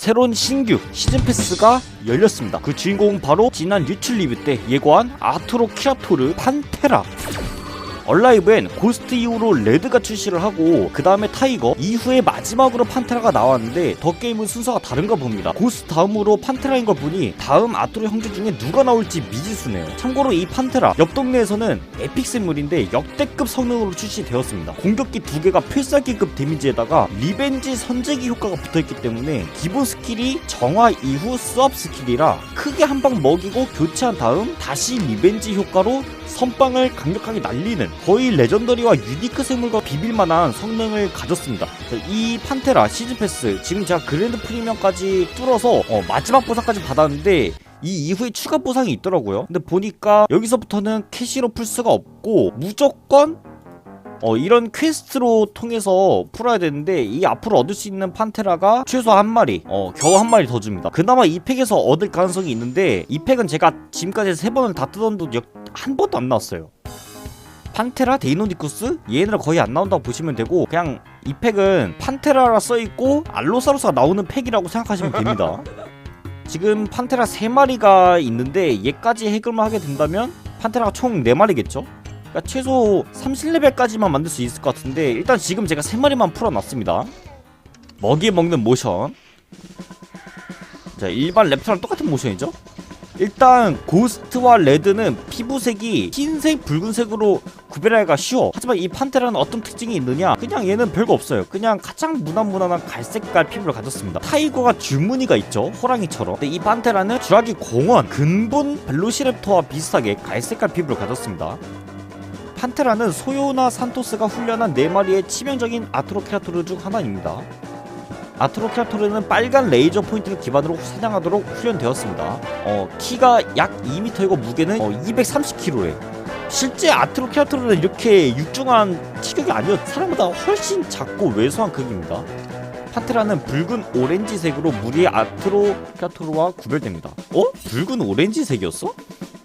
새로운 신규 시즌 패스가 열렸습니다. 그 주인공은 바로 지난 유출 리뷰 때 예고한 아토로 키라토르 판테라. 얼라이브엔 고스트 이후로 레드가 출시를 하고 그 다음에 타이거 이후에 마지막으로 판테라가 나왔는데 더 게임은 순서가 다른가 봅니다. 고스트 다음으로 판테라인 걸 보니 다음 아토로 형제 중에 누가 나올지 미지수네요. 참고로 이 판테라 옆 동네에서는 에픽샘물인데 역대급 성능으로 출시되었습니다. 공격기 두 개가 필살기급 데미지에다가 리벤지 선제기 효과가 붙어있기 때문에 기본 스킬이 정화 이후 스왑 스킬이라 크게 한 방 먹이고 교체한 다음 다시 리벤지 효과로 선빵을 강력하게 날리는 거의 레전더리와 유니크 생물과 비빌만한 성능을 가졌습니다. 이 판테라 시즌 패스 지금 제가 그랜드 프리미엄까지 뚫어서 어, 마지막 보상까지 받았는데 이 이후에 추가 보상이 있더라고요. 근데 보니까 여기서부터는 캐시로 풀 수가 없고 무조건 어, 이런 퀘스트로 통해서 풀어야 되는데 이 앞으로 얻을 수 있는 판테라가 최소 한 마리 어, 겨우 한 마리 더 줍니다 그나마 이 팩에서 얻을 가능성이 있는데 이 팩은 제가 지금까지 세 번을 다 뜯었는데 역- 한 번도 안 나왔어요 판테라 데이노니쿠스? 얘네들 거의 안 나온다고 보시면 되고 그냥 이 팩은 판테라라 써있고 알로사루스가 나오는 팩이라고 생각하시면 됩니다. 지금 판테라 3마리가 있는데 얘까지 해결만 하게 된다면 판테라가 총 4마리겠죠? 그러니까 최소 30레벨까지만 만들 수 있을 것 같은데 일단 지금 제가 3마리만 풀어놨습니다. 먹이 먹는 모션. 자 일반 랩터랑 똑같은 모션이죠 일단 고스트와 레드는 피부색이 흰색 붉은색으로 구별하기가 쉬워. 하지만 이 판테라는 어떤 특징이 있느냐? 그냥 얘는 별거 없어요. 그냥 가장 무난무난한 갈색깔 피부를 가졌습니다. 타이거가 줄무늬가 있죠. 호랑이처럼. 근데 이 판테라는 주라기 공원 근본 벨로시랩터와 비슷하게 갈색깔 피부를 가졌습니다. 판테라는 소요나 산토스가 훈련한 4마리의 치명적인 아트로케라토르 중 하나입니다. 아트로케라토르는 빨간 레이저 포인트를 기반으로 사냥하도록 훈련되었습니다. 어, 키가 약 2m이고 무게는 어, 230kg에 실제 아트로케라토르는 이렇게 육중한 체격이 아니어 사람보다 훨씬 작고 왜소한 크기입니다. 판테라는 붉은 오렌지색으로 무리의 아트로케라토르와 구별됩니다. 어? 붉은 오렌지색이었어?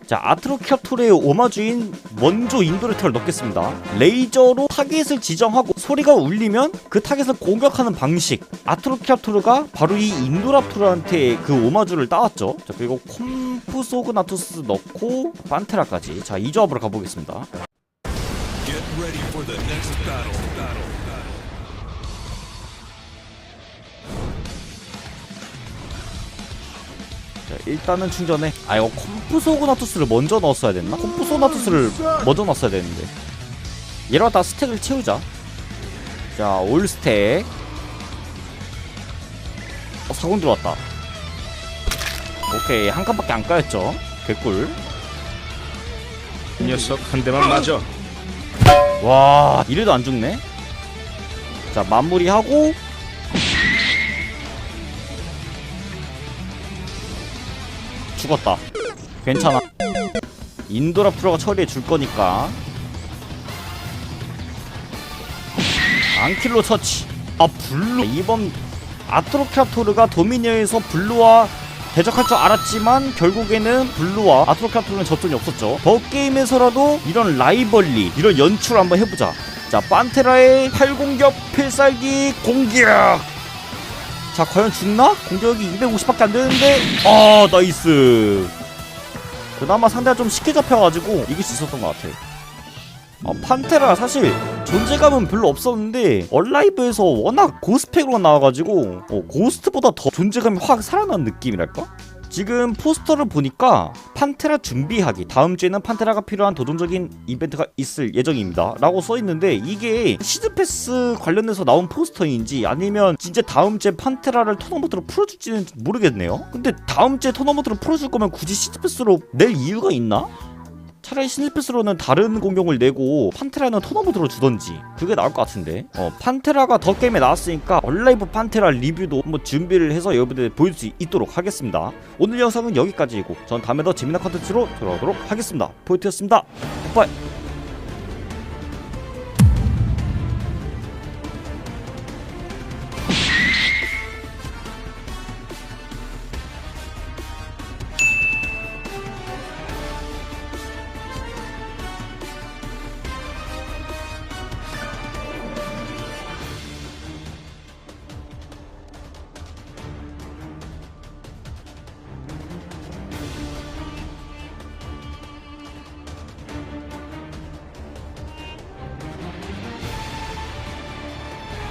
자 아트로키아토르의 오마주인 원조 인도레터를 넣겠습니다. 레이저로 타겟을 지정하고 소리가 울리면 그 타겟을 공격하는 방식. 아트로키아토르가 바로 이 인도랍토르한테 그 오마주를 따왔죠. 자 그리고 콤프소그나투스 넣고 판테라까지. 자이 조합으로 가보겠습니다 자 일단은 충전해. 아 이거 콤프소그나투스를 먼저 넣었어야 됐나? 콤프소그나투스를 먼저 넣었어야 되는데. 얘랑 다 스택을 채우자. 자 올스택. 어 사공 들어왔다. 오케이 한 칸밖에 안 까였죠? 개꿀. 녀석 한 대만 맞아. 와 이래도 안 죽네? 자 마무리하고 죽었다. 괜찮아. 인도라 프로가 처리해 줄 거니까. 안킬로 처치. 아 블루. 이번 아트로크라토르가 도미니어에서 블루와 대적할 줄 알았지만 결국에는 블루와 아트로크라토르는 접점이 없었죠. 더 게임에서라도 이런 라이벌리 이런 연출 한번 해보자. 자 판테라의 팔공격 필살기 공격 자 과연 죽나? 공격이 250밖에 안 되는데 아 나이스 그나마 상대가 좀 쉽게 잡혀가지고 이길 수 있었던 것 같아 어, 판테라 사실 존재감은 별로 없었는데 얼라이브에서 워낙 고스펙으로 나와가지고 어, 고스트보다 더 존재감이 확 살아난 느낌이랄까? 지금 포스터를 보니까 판테라 준비하기. 다음 주에는 판테라가 필요한 도전적인 이벤트가 있을 예정입니다. 라고 써있는데 이게 시즈패스 관련해서 나온 포스터인지 아니면 진짜 다음 주에 판테라를 토너먼트로 풀어줄지는 모르겠네요. 근데 다음 주에 토너먼트로 풀어줄 거면 굳이 시즈패스로 낼 이유가 있나? 차라리 신스패스로는 다른 공격을 내고 판테라는 토너먼트로 주던지 그게 나을 것 같은데. 어 판테라가 더 게임에 나왔으니까 얼라이브 판테라 리뷰도 한번 준비를 해서 여러분들 보여줄 수 있도록 하겠습니다. 오늘 영상은 여기까지이고 전 다음에 더 재미난 컨텐츠로 돌아오도록 하겠습니다. 포인트였습니다. 빠이